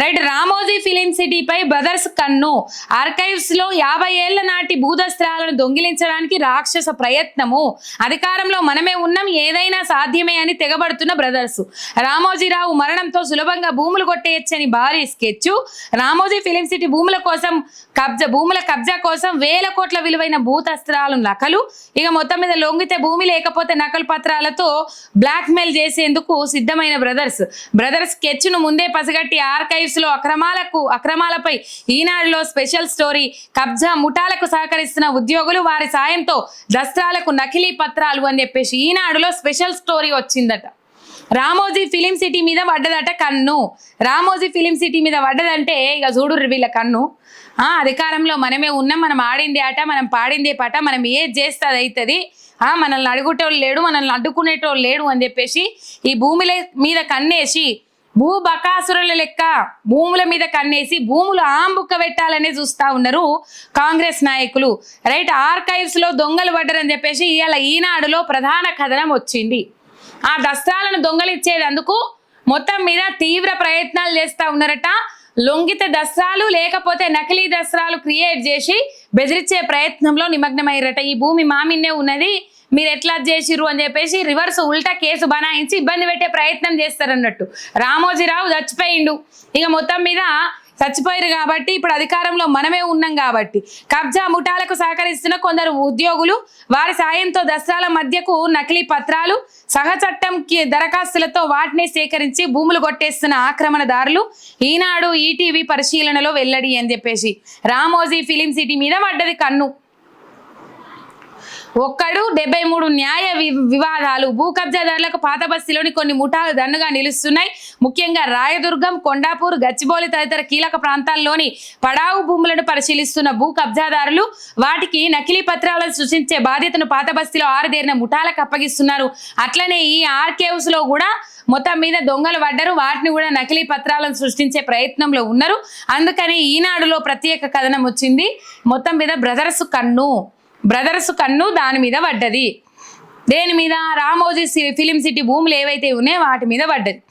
Right Ramoji film సిటీపై brothers కన్ను. ఆర్కైవ్స్లో యాభై ఏళ్ళ నాటి భూదస్త్రాలను దొంగిలించడానికి రాక్షస ప్రయత్నము. అధికారంలో మనమే ఉన్నాం ఏదైనా సాధ్యమే అని తెగబడుతున్న బ్రదర్స్. రామోజీరావు మరణంతో సులభంగా భూములు కొట్టేయచ్చని భారీ స్కెచ్. రామోజీ ఫిలిం సిటీ భూముల కోసం కబ్జా భూముల కబ్జా కోసం వేల కోట్ల విలువైన భూతస్త్రాలు నకలు. ఇక మొత్తం మీద లొంగితే భూమి లేకపోతే నకలు పత్రాలతో బ్లాక్ మెయిల్ చేసేందుకు సిద్ధమైన బ్రదర్స్. బ్రదర్స్ స్కెచ్ను ముందే పసిగట్టి ఆర్కైవ్ కేసులో అక్రమాలకు అక్రమాలపై ఈనాడులో స్పెషల్ స్టోరీ కబ్జా ముఠాలకు సహకరిస్తున్న ఉద్యోగులు వారి సాయంతో దస్త్రాలకు నకిలీ పత్రాలు అని చెప్పేసి ఈనాడులో స్పెషల్ స్టోరీ వచ్చిందట. రామోజీ ఫిలిం సిటీ మీద పడ్డదట కన్ను. రామోజీ ఫిలిం సిటీ మీద పడ్డదంటే ఇక చూడు వీళ్ళ కన్ను. ఆ అధికారంలో మనమే ఉన్నాం మనం ఆడిందే ఆట మనం పాడిందే పాట మనం ఏది చేస్తే అది అవుతుంది ఆ మనల్ని అడుగుటోళ్ళు లేడు మనల్ని అడ్డుకునేటోళ్ళు లేడు అని చెప్పేసి ఈ భూమిల మీద కన్నేసి భూ బకాసురుల లెక్క భూముల మీద కన్నేసి భూములు ఆంబుక్క పెట్టాలనే చూస్తా ఉన్నారు కాంగ్రెస్ నాయకులు. రైట్ ఆర్కైవ్స్లో దొంగలు పడ్డరని చెప్పేసి ఇవాళ ఈనాడులో ప్రధాన కథనం వచ్చింది. ఆ దస్త్రాలను దొంగలిచ్చేదందుకు మొత్తం మీద తీవ్ర ప్రయత్నాలు చేస్తా ఉన్నారట. లొంగిత దస్త్రాలు లేకపోతే నకిలీ దస్త్రాలు క్రియేట్ చేసి బెదిరించే ప్రయత్నంలో నిమగ్నమయ్యారట. ఈ భూమి మామిన్నే ఉన్నది. మీరు ఎట్లా చేసిర్రు అని చెప్పేసి రివర్స్ ఉల్టా కేసు బనాయించి ఇబ్బంది పెట్టే ప్రయత్నం చేస్తారన్నట్టు. రామోజీరావు చచ్చిపోయిండు. ఇక మొత్తం మీద చచ్చిపోయారు కాబట్టి ఇప్పుడు అధికారంలో మనమే ఉన్నాం కాబట్టి. కబ్జా ముఠాలకు సహకరిస్తున్న కొందరు ఉద్యోగులు వారి సాయంతో దసరాల మధ్యకు నకిలీ పత్రాలు సహచట్టం దరఖాస్తులతో వాటిని సేకరించి భూములు కొట్టేస్తున్న ఆక్రమణదారులు ఈనాడు ఈటీవీ పరిశీలనలో వెల్లడి అని చెప్పేసి. రామోజీ ఫిలిం సిటీ మీద పడ్డది కన్ను. ఒక్కడు డెబ్బై మూడు న్యాయ వి- వివాదాలు. భూ కబ్జాదారులకు పాత బస్తీలోని కొన్ని ముఠాలు దన్నుగా నిలుస్తున్నాయి. ముఖ్యంగా రాయదుర్గం కొండాపూర్ గచ్చిబౌలి తదితర కీలక ప్రాంతాల్లోని పడావు భూములను పరిశీలిస్తున్న భూ కబ్జాదారులు వాటికి నకిలీ పత్రాలను సృష్టించే బాధ్యతను పాత బస్తీలో ఆరుదేరిన ముఠాలకు అప్పగిస్తున్నారు. అట్లనే ఈ ఆర్కేవ్స్లో కూడా మొత్తం మీద దొంగలు పడ్డరు. వాటిని కూడా నకిలీ పత్రాలను సృష్టించే ప్రయత్నంలో ఉన్నారు. అందుకని ఈనాడులో ప్రత్యేక కథనం వచ్చింది. మొత్తం మీద బ్రదర్స్ కన్ను. బ్రదర్స్ కన్ను దాని మీద పడ్డది. దేని మీద? రామోజీ సి- ఫిలిం సిటీ భూములు ఏవైతే ఉన్నాయో వాటి మీద పడ్డది.